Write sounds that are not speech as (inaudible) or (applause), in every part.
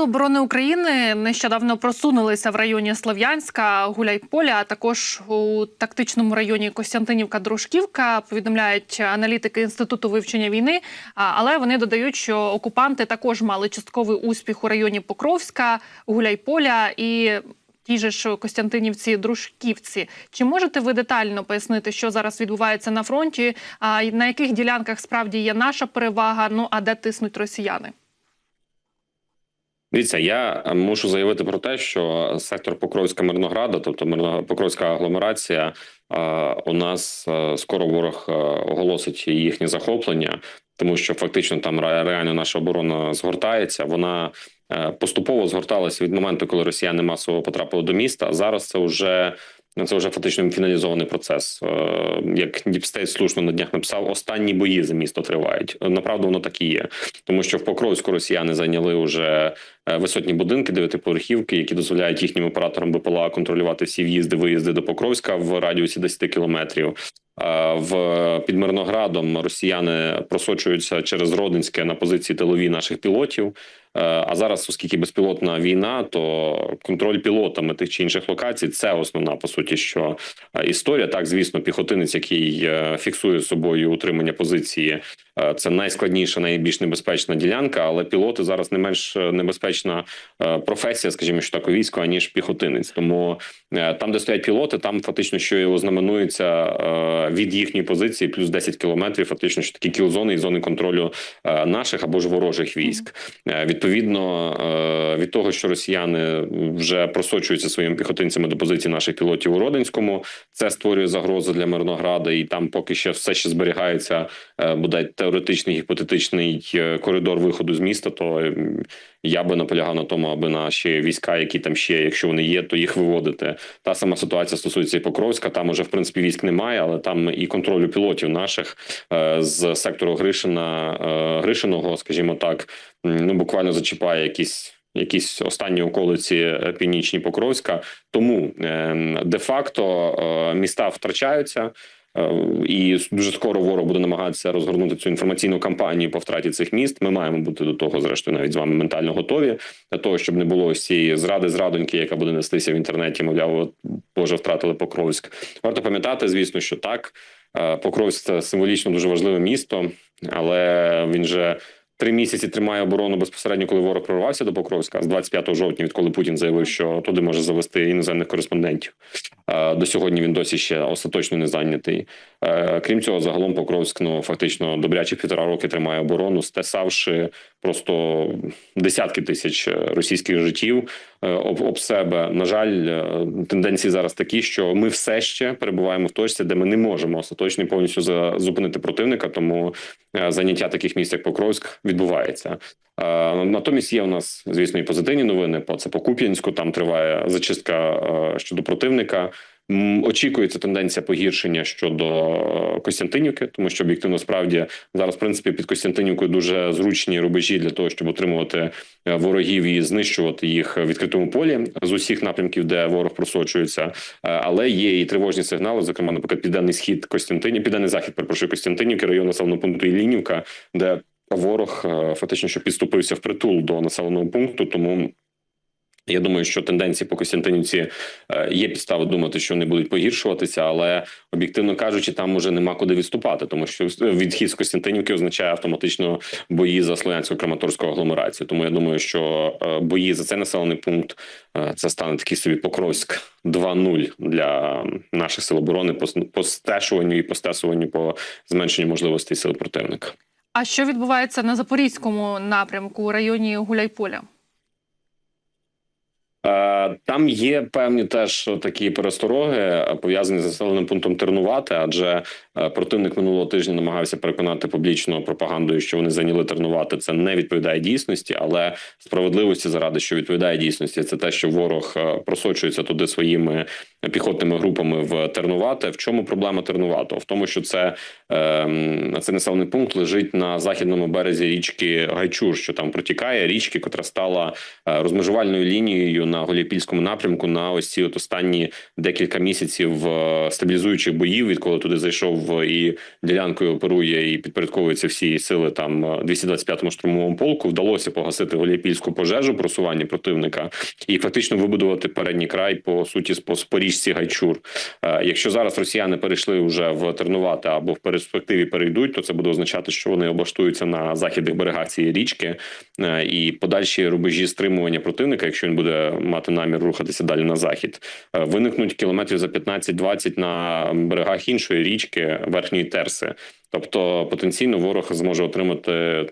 Сили оборони України нещодавно просунулися в районі Слов'янська, Гуляйполя, а також у тактичному районі Костянтинівка-Дружківка. Повідомляють аналітики інституту вивчення війни. Але вони додають, що окупанти також мали частковий успіх у районі Покровська, Гуляйполя і. Ті же ж Костянтинівці, Дружківці. Чи можете ви детально пояснити, що зараз відбувається на фронті? На яких ділянках справді є наша перевага? Ну а де тиснуть росіяни? Дивіться, я е, мушу заявити про те, що сектор Покровська Мирнограда, тобто Покровська агломерація, е, у нас е, скоро ворог оголосить їхнє захоплення, тому що фактично там ре- реально наша оборона згортається. Вона поступово згорталася від моменту, коли росіяни масово потрапили до міста. Зараз це вже це вже фактично фіналізований процес. Е, Як Діпстейт слушно на днях написав, останні бої за місто тривають. Направду воно так і є, тому що в Покровську росіяни зайняли вже е, висотні будинки, дев'ятиповерхівки, які дозволяють їхнім операторам БПЛА контролювати всі в'їзди, виїзди до Покровська в радіусі 10 кілометрів. Е, В під Мирноградом росіяни просочуються через Родинське на позиції тилові наших пілотів. Е, А зараз, оскільки безпілотна війна, то контроль пілотами тих чи інших локацій це основна по суті, що е, історія. Так, звісно, піхотинець, який е, фіксує собою утримання позиції, це найскладніша, найбільш небезпечна ділянка. Але пілоти зараз не менш небезпечна професія, скажімо, що так у війську, аніж піхотинець. Тому там, де стоять пілоти, там фактично що його знаменується від їхньої позиції, плюс 10 кілометрів. Фактично, що такі кіл-зони і зони контролю наших або ж ворожих військ. Е, Відповідно е, від того, що росіяни вже просочуються своїми піхотинцями до позиції наших пілотів у Родинському, це створює загрозу для Мирнограда, і там поки ще все ще зберігається буде теоретичний гіпотетичний е, коридор виходу з міста. То я би наполягав на тому, аби наші війська, які там ще, якщо вони є, то їх виводити. Та сама ситуація стосується і Покровська. Там уже в принципі військ немає, але там і контролю пілотів наших е, з сектору Гришина е, Гришиного, скажімо так, ну буквально зачіпає якісь. Якісь останні околиці е, північні Покровська, тому е, де-факто е, міста втрачаються, і дуже скоро ворог буде намагатися розгорнути цю інформаційну кампанію по втраті цих міст. Ми маємо бути до того, зрештою, навіть з вами ментально готові для того, щоб не було ось цієї зради зрадоньки, яка буде нестися в інтернеті. Мовляв, от, боже, втратили Покровськ. Варто пам'ятати, звісно, що так. е, Покровськ це символічно дуже важливе місто, але він же. Три місяці тримає оборону безпосередньо, коли ворог прорвався до Покровська з 25 жовтня, відколи Путін заявив, що туди може завести іноземних кореспондентів. Е, До сьогодні він досі ще остаточно не зайнятий. Е, Крім цього, загалом Покровськ ну фактично добрячі півтора роки тримає оборону, стесавши просто десятки тисяч російських життів е, об, об себе. На жаль, е, тенденції зараз такі, що ми все ще перебуваємо в точці, де ми не можемо остаточно і повністю зупинити противника. Тому е, заняття таких місць, як Покровськ, відбувається. Е, Натомість є у нас, звісно, і позитивні новини. По це по Куп'янську. Там триває зачистка е, щодо противника. Очікується тенденція погіршення щодо е, Костянтинівки, тому що об'єктивно справді зараз, в принципі, під Костянтинівкою дуже зручні рубежі для того, щоб утримувати е, ворогів і знищувати їх в відкритому полі з усіх напрямків, де ворог просочується. Але є і тривожні сигнали, зокрема, наприклад, південний схід Костянтинів, південний захід, перепрошую, Костянтинівки, район населеного пункту Іллінівка, де ворог е, фактично що підступився в притул до населеного пункту. Тому я думаю, що тенденції по Костянтинівці е, є підстави думати, що вони будуть погіршуватися, але об'єктивно кажучи, там уже нема куди відступати, тому що відхід з Костянтинівки означає автоматично бої за словянсько краматорську агломерацію. Тому я думаю, що е, бої за цей населений пункт це стане такий собі Покровськ 2.0 для наших сил оборони по, стешуванню і по стесуванню по зменшенню можливостей сил противника. А що відбувається на запорізькому напрямку у районі Гуляйполя? Е, Там є певні теж такі перестороги е, пов'язані з населеним пунктом Тернувати, адже противник минулого тижня намагався переконати публічно пропагандою, що вони зайняли Тернувати. Це не відповідає дійсності, але справедливості заради, що відповідає дійсності, це те, що ворог е, просочується туди своїми піхотними групами в Тернувати. В чому проблема Тернуватого? В тому, що це е, цей населений пункт лежить на західному березі річки Гайчур, що там протікає річки, котра стала е, розмежувальною лінією на Голіпільському напрямку на ось ці от останні декілька місяців е, стабілізуючих боїв, відколи туди зайшов І ділянкою оперує і підпорядковується всі сили там 225-му штурмовому полку. Вдалося погасити Голіапільську пожежу просування противника і фактично вибудувати передній край по суті по споріжці Гайчур. Е, Якщо зараз росіяни перейшли вже в Тернувате або в перспективі перейдуть, то це буде означати, що вони облаштуються на західних берегах цієї річки е, і подальші рубежі стримування противника, якщо він буде мати намір рухатися далі на захід, е, виникнуть кілометрів за 15-20 на берегах іншої річки верхньої терси. Тобто потенційно ворог зможе отримати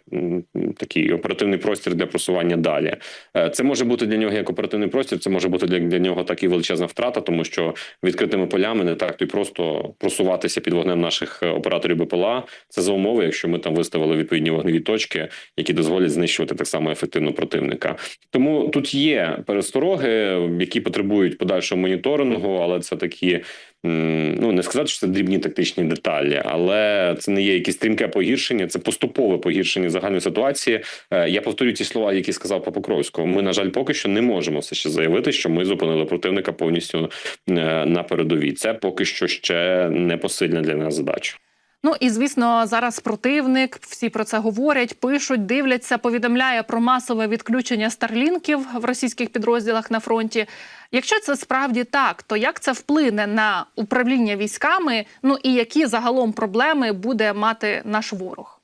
такий оперативний простір для просування далі. Е, Це може бути для нього як оперативний простір, це може бути для, для нього так і величезна втрата, тому що відкритими полями не так то й просто просуватися під вогнем наших е, операторів БПЛА. Це за умови, якщо ми там виставили відповідні вогневі точки, які дозволять знищувати так само ефективно противника. Тому тут є перестороги, які потребують подальшого моніторингу, але це такі. Ну не сказати, що це дрібні тактичні деталі, але це не є якісь стрімке погіршення, це поступове погіршення загальної ситуації. Е, Я повторю ті слова, які сказав по Покровському. Ми, на жаль, поки що не можемо все ще заявити, що ми зупинили противника повністю е, на передовій. Це поки що ще не посильна для нас задача. Ну і звісно, зараз противник, всі про це говорять, пишуть, дивляться, повідомляє про масове відключення старлінків в російських підрозділах на фронті. Якщо це справді так, то як це вплине на управління військами? Ну і які загалом проблеми буде мати наш ворог?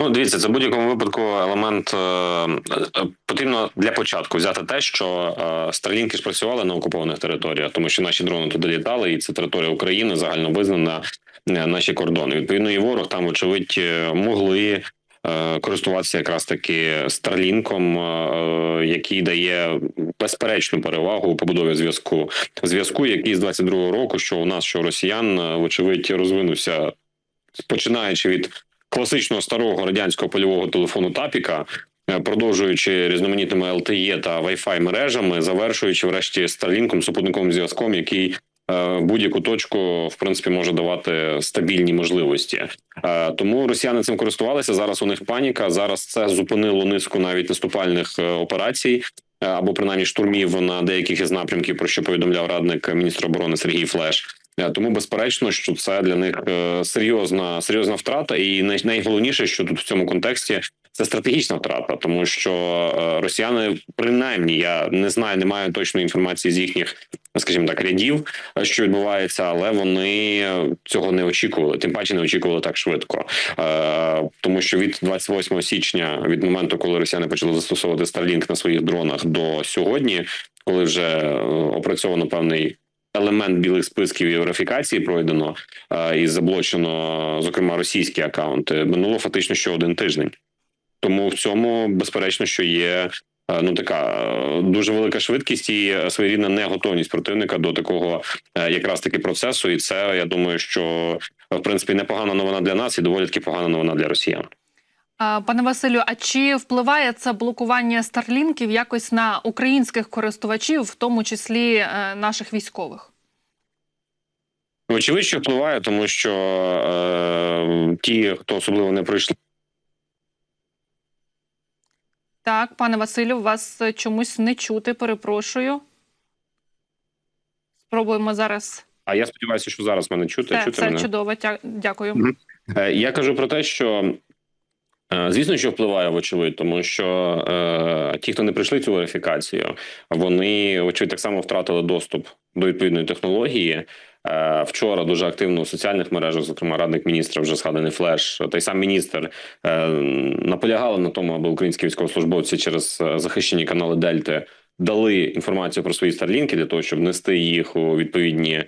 Ну, дивіться, це в будь-якому випадку елемент е, е, потрібно для початку взяти те, що е, Старлінки ж працювали на окупованих територіях, тому що наші дрони туди літали, і це територія України загально визнана наші кордони. Відповідно, і ворог там, вочевидь, е, могли. Користуватися якраз таки Старлінком, який дає безперечну перевагу у побудові зв'язку. Зв'язку, який з 22-го року, що у нас, що у росіян, вочевидь, розвинувся починаючи від класичного старого радянського польового телефону Тапіка, е, продовжуючи різноманітними LTE та Wi-Fi мережами, завершуючи врешті Старлінком, супутниковим зв'язком, який е, будь-яку точку в принципі може давати стабільні можливості. Е, Тому росіяни цим користувалися. Зараз у них паніка. Зараз це зупинило низку навіть наступальних е, операцій. е, Або принаймні штурмів на деяких із напрямків, про що повідомляв радник міністра оборони Сергій Флеш. Е, Тому безперечно, що це для них е, серйозна серйозна втрата, і найголовніше, що тут в цьому контексті це стратегічна втрата, тому що е, росіяни, принаймні, я не знаю, не маю точної інформації з їхніх, скажімо так, рядів, що відбувається, але вони цього не очікували. Тим паче не очікували так швидко, тому що від 28 січня, від моменту, коли росіяни почали застосовувати Starlink на своїх дронах, до сьогодні, коли вже опрацьовано певний елемент білих списків і верифікації пройдено е, і заблочено, зокрема, російські акаунти. Минуло фактично ще один тиждень. Тому в цьому безперечно, що є е, ну така е, дуже велика швидкість і своєрідна неготовність противника до такого якраз таки процесу. І це я думаю, що в принципі непогана новина для нас і доволі таки погана новина для росіян. Пане Василю, а чи впливає це блокування старлінків якось на українських користувачів, в тому числі е, наших військових? Очевидь, що впливає, тому що е, ті, хто особливо не пройшли. Так, пане Василю, вас чомусь не чути. Перепрошую. Спробуємо зараз. А я сподіваюся, що зараз мене чути. Все, чути все мене? чудово. Дякую. Е, Я кажу про те, що звісно, що впливає вочевидь, тому що е, ті, хто не прийшли цю верифікацію, вони вочевидь так само втратили доступ до відповідної технології. Е, Вчора дуже активно у соціальних мережах, зокрема радник міністра, вже згаданий флеш, той сам міністр е, наполягали на тому, аби українські військовослужбовці через е, захищені канали Дельти дали інформацію про свої старлінки для того, щоб внести їх у відповідні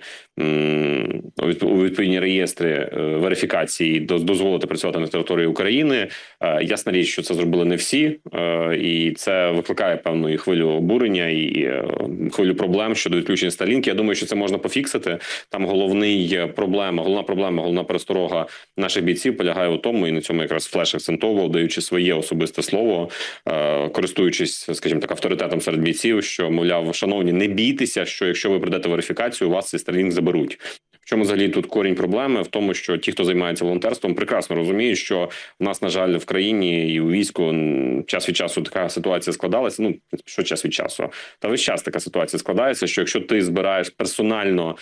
у відповідні реєстри е, верифікації, дозволити працювати на території України. Е, Ясна річ, що це зробили не всі, е, і це викликає певну хвилю обурення і хвилю проблем щодо відключення старлінки. Я думаю, що це можна пофіксити. Там головний проблема, головна проблема, головна пересторога наших бійців полягає у тому, і на цьому якраз флеш акцентовував, даючи своє особисте слово, користуючись, скажімо так, авторитетом серед бійців, що мовляв, шановні, не бійтеся, що якщо ви прийдете верифікацію, у вас цей старлінк заберуть. В чому взагалі тут корінь проблеми? В тому, що ті, хто займається волонтерством, прекрасно розуміють, що в нас, на жаль, в країні і у війську час від часу така ситуація складалася. Ну що час від часу, та весь час така ситуація складається. Що якщо ти збираєш персонально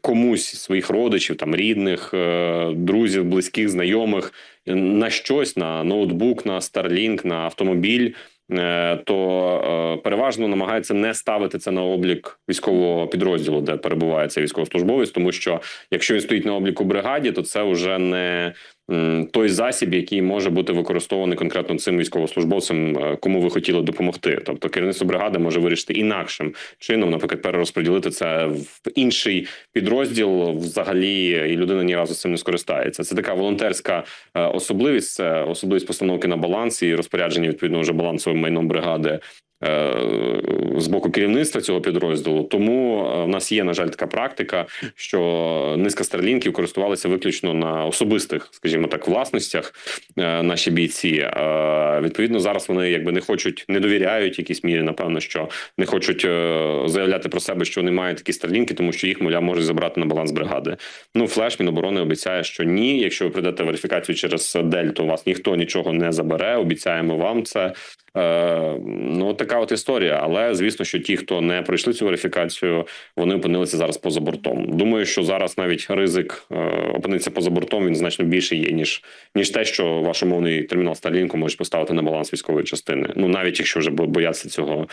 комусь своїх родичів, там рідних, е, друзів, близьких, знайомих на щось на ноутбук, на Starlink, на автомобіль. Е, То е, переважно намагається не ставити це на облік військового підрозділу, де перебуває цей військовослужбовець, тому що якщо він стоїть на обліку бригаді, то це вже не той засіб, який може бути використований конкретно цим військовослужбовцем, е, кому ви хотіли допомогти. Тобто керівництво бригади може вирішити інакшим чином, наприклад, перерозподілити це в інший підрозділ взагалі, і людина ні разу з цим не скористається. Це така волонтерська е, особливість, це особливість постановки на баланс і розпорядження відповідно вже балансовим майном бригади. З боку керівництва цього підрозділу, тому е, в нас є на жаль така практика, що низка старлінків користувалися виключно на особистих, скажімо так, власностях е, наші бійці. Е, Відповідно, зараз вони якби не хочуть, не довіряють якійсь мірі, напевно, що не хочуть заявляти про себе, що вони мають такі старлінки, тому що їх мовляв можуть забрати на баланс бригади. Ну, флеш Міноборони обіцяє, що ні. Якщо ви прийдете верифікацію через Дель, то у вас ніхто нічого не забере. Обіцяємо вам це. Ну, от така от історія. Але звісно, що ті, хто не пройшли цю верифікацію, вони опинилися зараз поза бортом. Думаю, що зараз навіть ризик е, опинитися поза бортом він значно більше є, ніж ніж те, що ваш умовний термінал Сталінку може поставити на баланс військової частини. Ну навіть якщо вже бо- бояться цього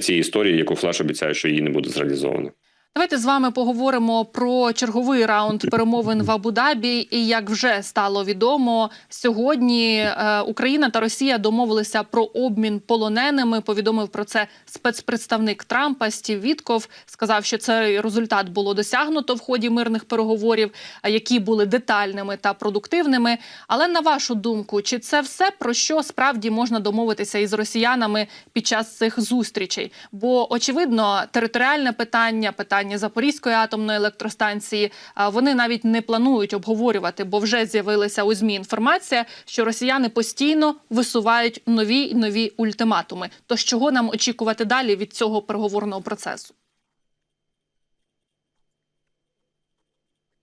цієї історії, яку флеш обіцяє, що її не буде зреалізовано. Давайте з вами поговоримо про черговий раунд перемовин в Абу-Дабі. І як вже стало відомо, сьогодні е, Україна та Росія домовилися про обмін полоненими. Повідомив про це спецпредставник Трампа Стів Вітков. Сказав, що цей результат було досягнуто в ході мирних переговорів, які були детальними та продуктивними. Але на вашу думку, чи це все про що справді можна домовитися із росіянами під час цих зустрічей? Бо очевидно, територіальне питання, питання Запорізької атомної електростанції, вони навіть не планують обговорювати, бо вже з'явилася у змі інформація, що росіяни постійно висувають нові й нові ультиматуми. Тож чого нам очікувати далі від цього переговорного процесу?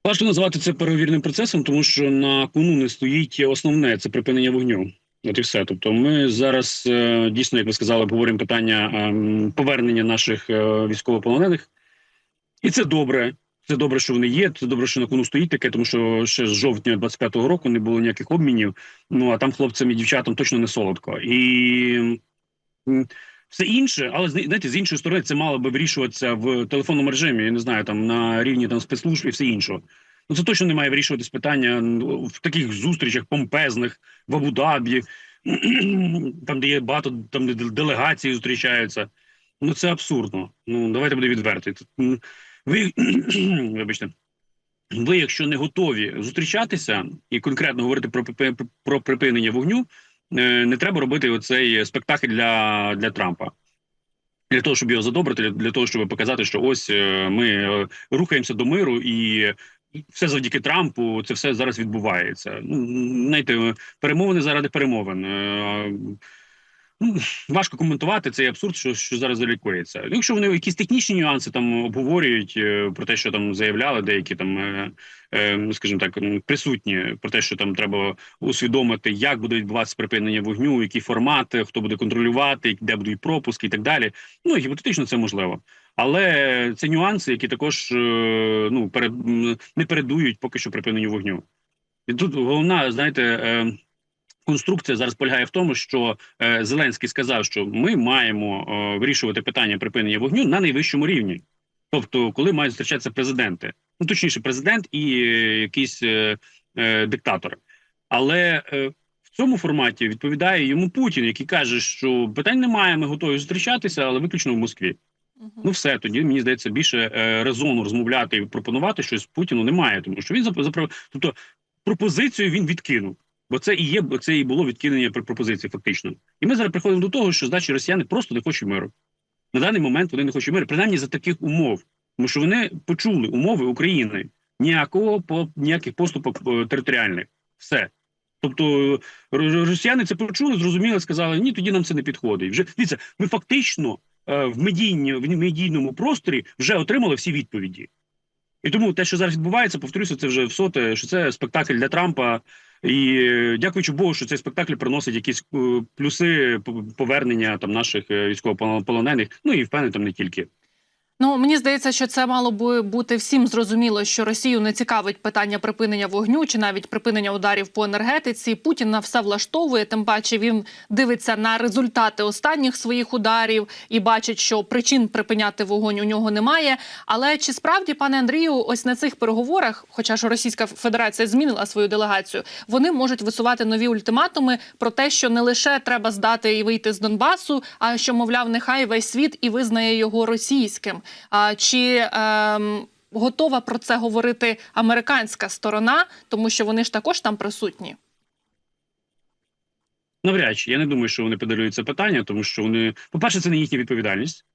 Важко назвати це переговірним процесом, тому що на кону не стоїть основне це припинення вогню. От і все. Тобто, ми зараз е, дійсно, як ви сказали, обговорюємо питання ем, повернення наших е, військовополонених, і це добре. Це добре, що вони є. Це добре, що на кону стоїть таке, тому що ще з жовтня 25-го року не було ніяких обмінів. Ну а там хлопцям і дівчатам точно не солодко. І все інше, але зна- знаєте, з іншої сторони, це мало би вирішуватися в телефонному режимі. Я не знаю, там на рівні там спецслужб і все інше. Ну це точно не має вирішуватись питання в таких зустрічах помпезних в Абу-Дабі, (clears throat) там, де є багато там де делегації зустрічаються. Ну це абсурдно. Ну давайте буде відверті. Ви (clears throat) вибачте. Ви, якщо не готові зустрічатися і конкретно говорити про про припинення вогню, е, не треба робити оцей спектакль для, для Трампа. Для того, щоб його задобрити, для, для того, щоб показати, що ось е, ми е, рухаємося до миру, і все завдяки Трампу, це все зараз відбувається. Ну, знаєте, перемовини заради перемовин. Ну, важко коментувати цей абсурд, що, що зараз залікується. Ну, Якщо вони якісь технічні нюанси там обговорюють е, про те, що там заявляли деякі там, е, е, ну, скажімо так, присутні про те, що там треба усвідомити, як буде відбуватися припинення вогню, які формати, хто буде контролювати, де будуть пропуски і так далі. Ну гіпотетично це можливо. Але це нюанси, які також ну перед не передують поки що припиненню вогню. І тут головна, знаєте. Конструкція зараз полягає в тому, що е, Зеленський сказав, що ми маємо е, вирішувати питання припинення вогню на найвищому рівні, тобто, коли мають зустрічатися президенти, ну точніше, президент і е, якийсь е, е, диктатор. Але е, в цьому форматі відповідає йому Путін, який каже, що питань немає, ми готові зустрічатися, але виключно в Москві. Ну, все тоді мені здається більше е, резону розмовляти і пропонувати щось Путіну немає, тому що він запро- тобто пропозицію він відкинув. Бо це і є, бо це і було відкинення пропозиції, фактично. І ми зараз приходимо до того, що значить росіяни просто не хочуть миру. На даний момент вони не хочуть миру, принаймні за таких умов, тому що вони почули умови України ніякого по ніяких поступок е, територіальних. Все. Тобто росіяни це почули, зрозуміли, сказали, ні, тоді нам це не підходить. Вже дивіться, ми фактично е, в медійні, в медійному просторі вже отримали всі відповіді. І тому те, що зараз відбувається, повторюся, це вже в соте, що це спектакль для Трампа. І е, дякуючи Богу, що цей спектакль приносить якісь е, плюси повернення там наших е, військовополонених. Ну і впевнений, там не тільки. Ну мені здається, що це мало би бути всім зрозуміло, що Росію не цікавить питання припинення вогню чи навіть припинення ударів по енергетиці. Путін на все влаштовує. Тим паче він дивиться на результати останніх своїх ударів і бачить, що причин припиняти вогонь у нього немає. Але чи справді, пане Андрію, ось на цих переговорах, хоча ж Російська Федерація змінила свою делегацію, вони можуть висувати нові ультиматуми про те, що не лише треба здати і вийти з Донбасу, а що мовляв, нехай весь світ і визнає його російським. Чи ем, готова про це говорити американська сторона, тому що вони ж також там присутні? Навряд чи я не думаю, що вони педалюють це питання, тому що вони, по-перше, це не їхня відповідальність.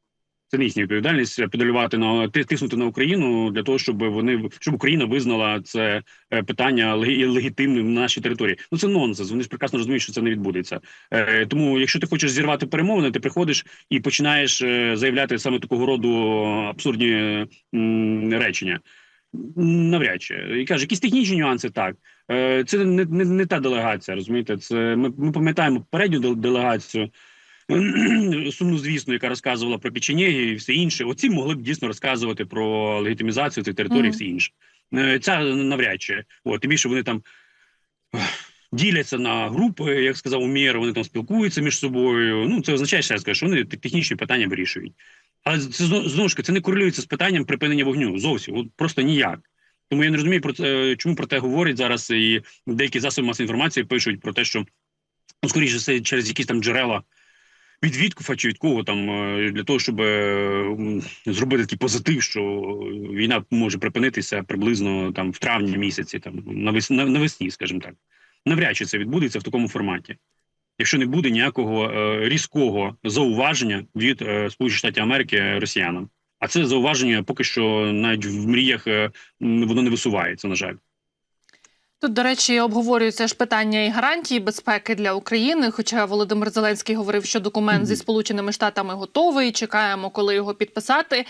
Це не їхня відповідальність педалювати на тиснути на Україну для того, щоб вони щоб Україна визнала це е, питання легітимним на нашій території. Ну це нонсенс. Вони ж прекрасно розуміють, що це не відбудеться. Е, Тому, якщо ти хочеш зірвати перемовини, ти приходиш і починаєш е, заявляти саме такого роду абсурдні речення. Навряд чи і каже, якісь технічні нюанси так. Е, Це не, не, не та делегація, розумієте? Це ми, ми пам'ятаємо попередню делегацію. (clears throat) Сумну, звісно, яка розказувала про печенєги і все інше. Оці могли б дійсно розказувати про легітимізацію цих територій, і все інше. Е, Ця навряд чи. От, тим більше вони там діляться на групи, як сказав Умєр, вони там спілкуються між собою. Ну, це означає, ще раз кажу, що вони технічні питання вирішують. Але це знову ж таки, це не корелюється з питанням припинення вогню. Зовсім от просто ніяк. Тому я не розумію про це, чому про те говорять зараз, і деякі засоби масової інформації пишуть про те, що ну, скоріше все через якісь там джерела від Віткуфа чи від кого там е, для того, щоб е, зробити такий позитив, що війна може припинитися приблизно там в травні місяці, там навес, на- навесні, скажімо так. Навряд чи це відбудеться в такому форматі. Якщо не буде ніякого е, різкого зауваження від Сполучених Штатів Америки росіянам, а це зауваження поки що навіть в мріях воно не висувається, на жаль. Тут, до речі, обговорюється ж питання і гарантії безпеки для України. Хоча Володимир Зеленський говорив, що документ зі Сполученими Штатами готовий. Чекаємо, коли його підписати.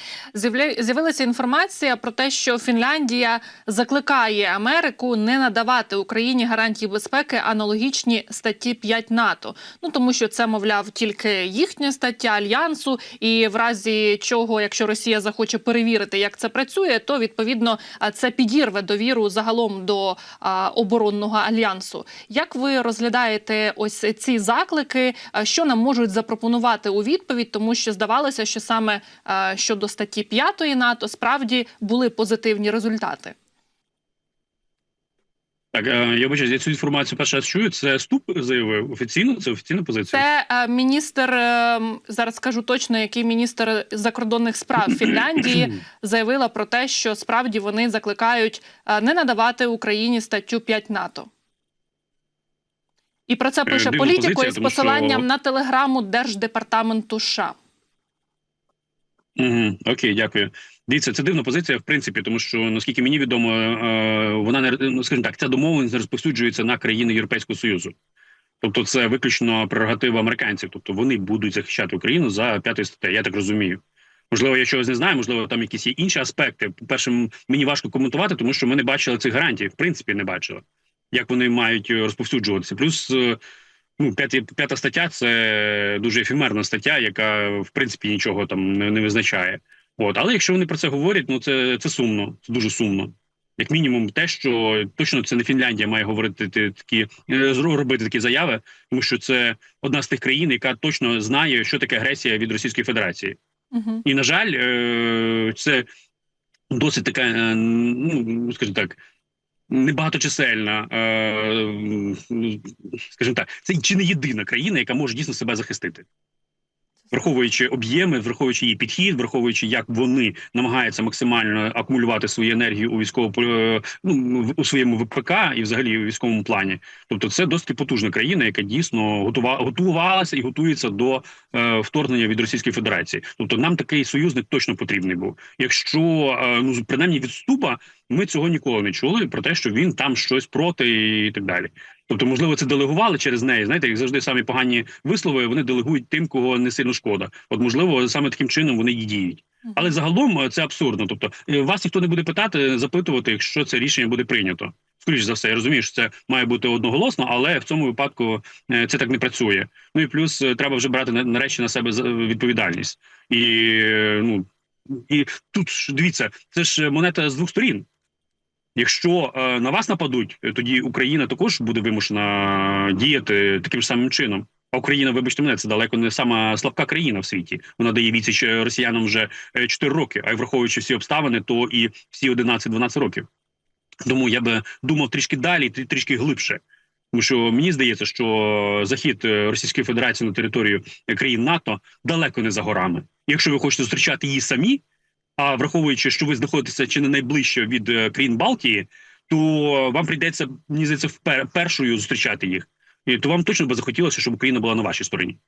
З'явилася інформація про те, що Фінляндія закликає Америку не надавати Україні гарантії безпеки аналогічні статті 5 НАТО. Ну тому що це, мовляв, тільки їхня стаття альянсу, і в разі чого, якщо Росія захоче перевірити, як це працює, то відповідно це підірве довіру загалом до оборонного альянсу. Як ви розглядаєте ось ці заклики? Що нам можуть запропонувати у відповідь? Тому що здавалося, що саме щодо статті 5 НАТО справді були позитивні результати. Так, е, я бачу, я цю інформацію перший раз чую. Це ступ заявив офіційно. Це офіційна позиція. Це е, міністр е, зараз скажу точно, який міністр закордонних справ (coughs) Фінляндії (coughs) заявила про те, що справді вони закликають не надавати Україні статтю 5 НАТО. І про це пише дивна позиція, із посиланням що- на телеграму Держдепартаменту США. Угу, окей, дякую. Дивіться, це дивна позиція, в принципі, тому що наскільки мені відомо, е, вона не ну, скажімо так, ця домовленість розповсюджується на країни Європейського Союзу. Тобто, це виключно прерогатива американців. Тобто вони будуть захищати Україну за п'ятою статтею. Я так розумію. Можливо, я чогось не знаю, можливо, там якісь є інші аспекти. По-перше, мені важко коментувати, тому що ми не бачили цих гарантій, в принципі, не бачили, як вони мають е, розповсюджуватися. Плюс е, ну, п'яті- п'ята стаття це дуже ефемерна стаття, яка в принципі нічого там не, не визначає. От, але якщо вони про це говорять, ну це, це сумно, це дуже сумно. Як мінімум, те, що точно це не Фінляндія має говорити ти- такі е, робити такі заяви, тому що це одна з тих країн, яка точно знає, що таке агресія від Російської Федерації. Угу. І на жаль, е, це досить така, е, ну скажімо так, небагаточисельна, е, скажімо так, це чи не єдина країна, яка може дійсно себе захистити. Враховуючи об'єми, враховуючи її підхід, враховуючи, як вони намагаються максимально акумулювати свою енергію у військово е, ну, у своєму ВПК і взагалі у військовому плані. Тобто, це досить потужна країна, яка дійсно готува, готувалася і готується до е, вторгнення від Російської Федерації. Тобто, нам такий союзник точно потрібний був. Якщо е, ну принаймні відступа, ми цього ніколи не чули про те, що він там щось проти і так далі. Тобто, можливо, це делегували через неї. Знаєте, як завжди самі погані вислови вони делегують тим, кого не сильно шкода. От, можливо, саме таким чином вони і діють. Але загалом е, це абсурдно. Тобто е, вас ніхто не буде питати, запитувати, якщо це рішення буде прийнято. Скоріше за все, я розумію, що це має бути одноголосно, але в цьому випадку е, це так не працює. Ну і плюс е, треба вже брати на- нарешті на себе відповідальність. І е, ну і тут дивіться, це ж монета з двох сторін. Якщо е, на вас нападуть, е, тоді Україна також буде вимушена діяти таким самим чином. А Україна, вибачте мене, це далеко не сама слабка країна в світі. Вона дає відсіч е, росіянам вже 4 роки, а й враховуючи всі обставини, то і всі 11-12 років. Тому я би думав трішки далі, трі- трішки глибше. Тому що мені здається, що захід Російської Федерації на територію країн НАТО далеко не за горами. Якщо ви хочете зустрічати її самі, а враховуючи, що ви знаходитеся чи не найближче від е, країн Балтії, то вам прийдеться мені здається першою зустрічати їх. І то вам точно би захотілося, щоб Україна була на вашій стороні.